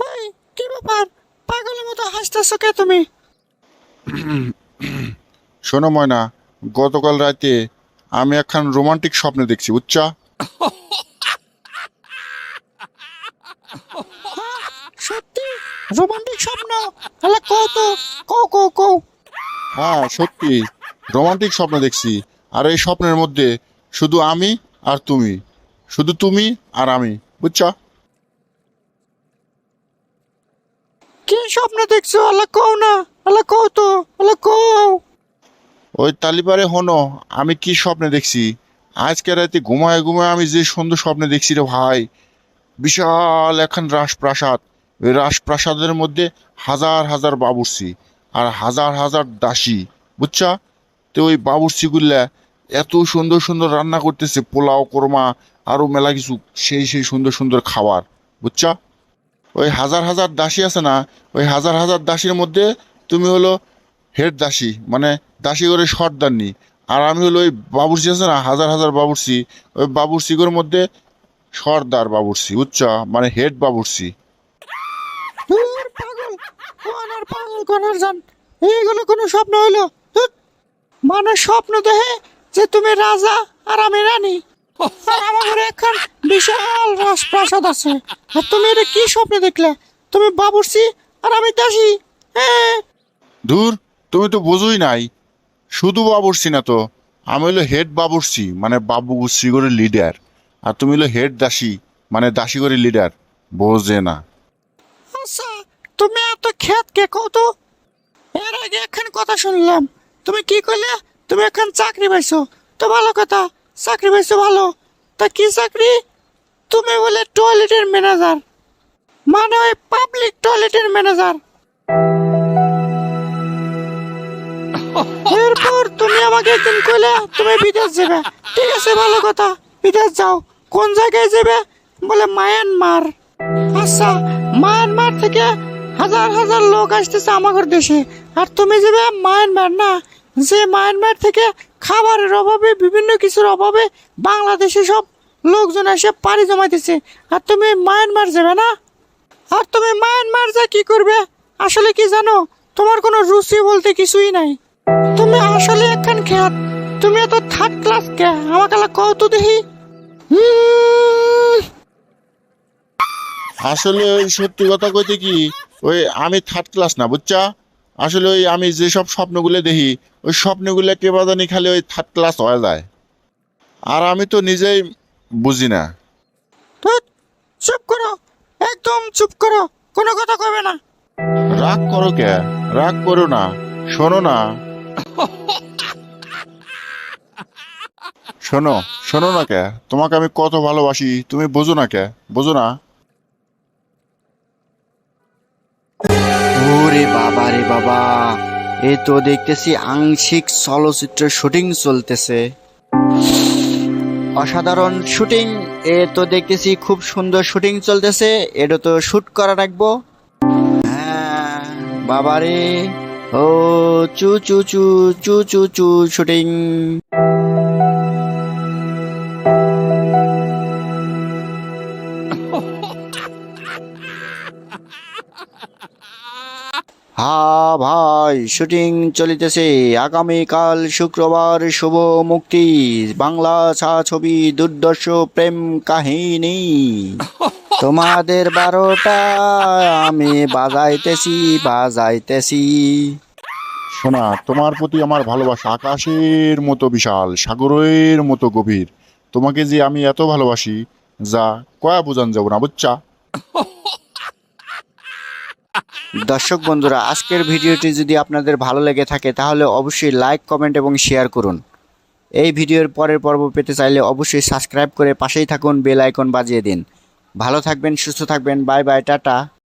এই কি ব্যাপার? পাগলের মতো হাসতেছো কে তুমি? শোনো ময়না গতকাল রাতে আমি একখান রোমান্টিক স্বপ্নে দেখছি বুঝছা? সত্যি? রোমান্টিক স্বপ্ন? তাহলে কও তো কও কও কও। হ্যাঁ সত্যি রোমান্টিক স্বপ্ন দেখছি আর এই স্বপ্নের মধ্যে শুধু আমি আর তুমি শুধু তুমি আর আমি। বুঝছা? কি স্বপ্ন দেখছ? আল্লাহ কও না। আল্লাহ কও তো। আল্লাহ কও। ওই তালিবারে হনো আমি কি স্বপ্নে দেখছি? আজকে রাতে ঘুমায় ঘুমায় আমি যে সুন্দর স্বপ্নে দেখছি রে ভাই। বিশাল এখন রাজপ্রাসাদ। ওই রাজপ্রাসাদের মধ্যে হাজার হাজার বাবুর্চি আর হাজার হাজার দাসী বুঝছা? তো ওই বাবুর্চিগুলা এত সুন্দর সুন্দর রান্না করতেছে পোলাও কোরমা আরও মেলা কিছু সেই সেই সুন্দর সুন্দর খাবার বুঝছা? ওই হাজার হাজার দাসী আছে না ওই হাজার হাজার দাসীর মধ্যে তুমি হলো হেড দাসী মানে দাসী করে সর্দারনি আর আমি হলো ওই বাবুর্চি আছে না হাজার হাজার বাবুর্চি ওই বাবুর্চিগুলোর মধ্যে সর্দার বাবুর্চি বুঝছা? মানে হেড বাবুর্চি। ধুর, পাগল জান এইগুলো কোনো স্বপ্ন হইল মানুষ স্বপ্ন দেখে যে তুমি রাজা আর আমি রানী। আর আমার ঘরে এখন বিশাল রাজপ্রাসাদ আছে। আর তুমি এটা কি স্বপ্ন দেখলে? তুমি বাবুর্চি আর আমি দাসী। হ্যাঁ দূর তুমি তো বোঝোই নাই। শুধু বাবুর্চি না তো। আমি হলো হেড বাবুর্চি মানে বাবুর্চি করে লিডার আর তুমি হলো হেড দাসী মানে দাসী করে লিডার বোঝে না। আচ্ছা তুমি এত খেত কে কও তো এর আগে এখন কথা শুনলাম। তুমি কি করলে? তুমি এখন চাকরি পাইছো, তো ভালো কথা, চাকরি পাইছো ভালো, তা কি চাকরি? তুমি বলে টয়লেটের ম্যানেজার মানে ওই পাবলিক টয়লেটের ম্যানেজার এরপর তুমি আমাকে একদিন কইলে তুমি বিদেশ যাবে। ঠিক আছে, ভালো কথা, বিদেশ যাও। কোন জায়গায় যাবে? বলে মায়ানমার আচ্ছা মায়ানমার থেকে হাজার হাজার লোক আসতেছে আমাদের দেশে। আর তুমি যাবে মায়ানমার না? যে মায়ানমার থেকে খাবারের অভাবে, বিভিন্ন কিছুর অভাবে বাংলাদেশে সব লোকজন এসে পাড়ি জমাইতেছে। আর তুমি মায়ানমার যাবে না? আর তুমি মায়ানমার যা কি করবে? আসলে কি জানো? তোমার কোনো রুচি বলতে কিছুই নাই। তুমি আসলে একখান খেয়াত। তুমি এত থার্ড ক্লাস কে? আমাকে কত দেখি। হুম। আসলে ওই সত্যি কথা কইতে কি? ওই আমি থার্ড ক্লাস না, বুঝছা? আসলে ওই আমি যেসব স্বপ্নগুলো দেখি ওই স্বপ্নগুলো কে বাদানি খালি ওই থার্ড ক্লাস হয়ে যায়। আর আমি তো নিজেই বুঝি না। চুপ করো একদম চুপ করো কোনো কথা কবে না। রাগ করো কে? রাগ করো না শোনো না। শোনো শোনো না কে? তোমাকে আমি কত ভালোবাসি তুমি বোঝো না কে? বোঝো না। ওরে বাবা, এই তো দেখতেছি আংশিক চলচ্চিত্র শুটিং চলতেছে। অসাধারণ শুটিং, এ তো দেখতেছি খুব সুন্দর শুটিং চলতেছে, এটা তো শুট করা রাখব। হ্যাঁ বাবারে, ও চু চু চু চু চু চু শুটিং। হ্যাঁ ভাই, শুটিং চলিতেছে। আগামীকাল শুক্রবার শুভ মুক্তি। বাংলা ছাছবি দুর্দর্শ প্রেম কাহিনী। তোমাদের বারোটা, আমি বাজাইতেছি বাজাইতেছি। শোনা তোমার প্রতি আমার ভালোবাসা আকাশের মতো বিশাল, সাগরের মতো গভীর। তোমাকে যে আমি এত ভালোবাসি, যা কয়া বোঝান যাব না, বুঝছা? দর্শক বন্ধুরা, আজকের ভিডিওটি যদি আপনাদের ভালো লেগে থাকে, তাহলে অবশ্যই লাইক কমেন্ট এবং শেয়ার করুন। এই ভিডিওর পরের পর্ব পেতে চাইলে অবশ্যই সাবস্ক্রাইব করে পাশেই থাকুন বেল আইকন বাজিয়ে দিন। ভালো থাকবেন, সুস্থ থাকবেন বাই বাই টাটা।